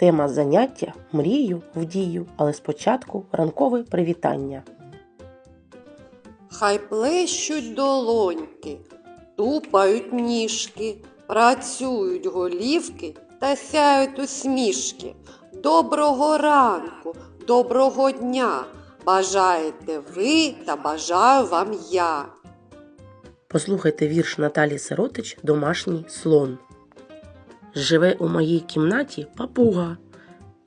Тема заняття мрію в дію, але спочатку ранкове привітання. Хай плещуть долоньки, тупають ніжки, працюють голівки та сяють усмішки. Доброго ранку, доброго дня! Бажаєте ви та бажаю вам я. Послухайте вірш Наталі Сиротич Домашній слон. Живе у моїй кімнаті папуга,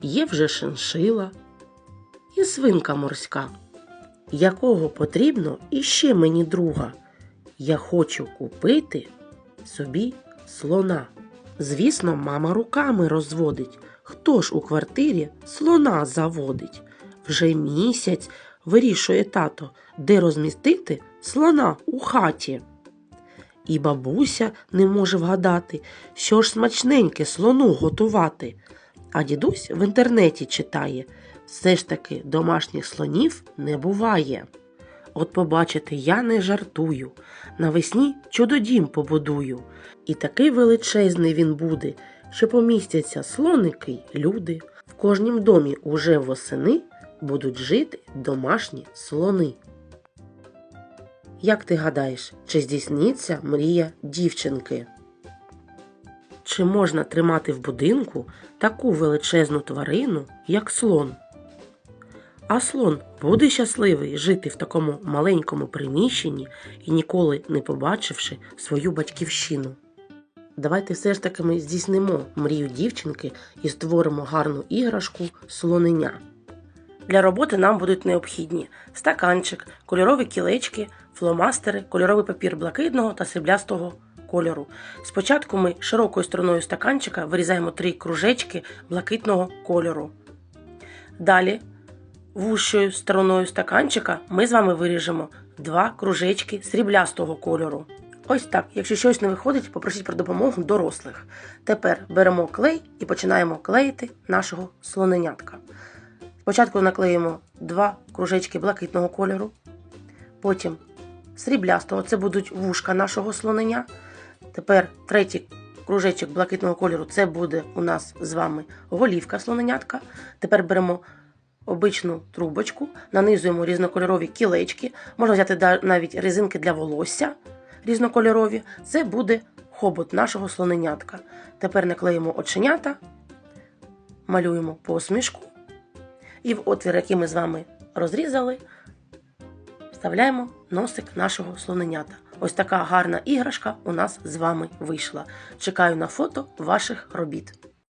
є вже шиншила і свинка морська. Якого потрібно іще мені друга. Я хочу купити собі слона. Звісно, мама руками розводить. Хто ж у квартирі слона заводить? Вже місяць вирішує тато, де розмістити слона у хаті. І бабуся не може вгадати, що ж смачненьке слону готувати. А дідусь в інтернеті читає все ж таки домашніх слонів не буває. От побачите, я не жартую. Навесні чудодім побудую. І такий величезний він буде, що помістяться слоники й люди. В кожнім домі уже восени будуть жити домашні слони. Як ти гадаєш, чи здійсниться мрія дівчинки? Чи можна тримати в будинку таку величезну тварину, як слон? А слон буде щасливий жити в такому маленькому приміщенні і ніколи не побачивши свою батьківщину. Давайте все ж таки ми здійснимо мрію дівчинки і створимо гарну іграшку слоненя. Для роботи нам будуть необхідні стаканчик, кольорові кілечки, фломастери, кольоровий папір блакитного та сріблястого кольору. Спочатку ми широкою стороною стаканчика вирізаємо три кружечки блакитного кольору. Далі вущою стороною стаканчика ми з вами виріжемо два кружечки сріблястого кольору. Ось так. Якщо щось не виходить, попросіть про допомогу дорослих. Тепер беремо клей і починаємо клеїти нашого слоненятка. Спочатку наклеїмо два кружечки блакитного кольору, потім сріблястого це будуть вушка нашого слонення. Тепер третій кружечок блакитного кольору це буде у нас з вами голівка слоненятка. Тепер беремо обичну трубочку, нанизуємо різнокольорові кілечки, можна взяти навіть резинки для волосся різнокольорові. Це буде хобот нашого слоненятка. Тепер наклеїмо оченята, малюємо посмішку. І в отвір, який ми з вами розрізали, вставляємо носик нашого слоненята. Ось така гарна іграшка у нас з вами вийшла. Чекаю на фото ваших робіт.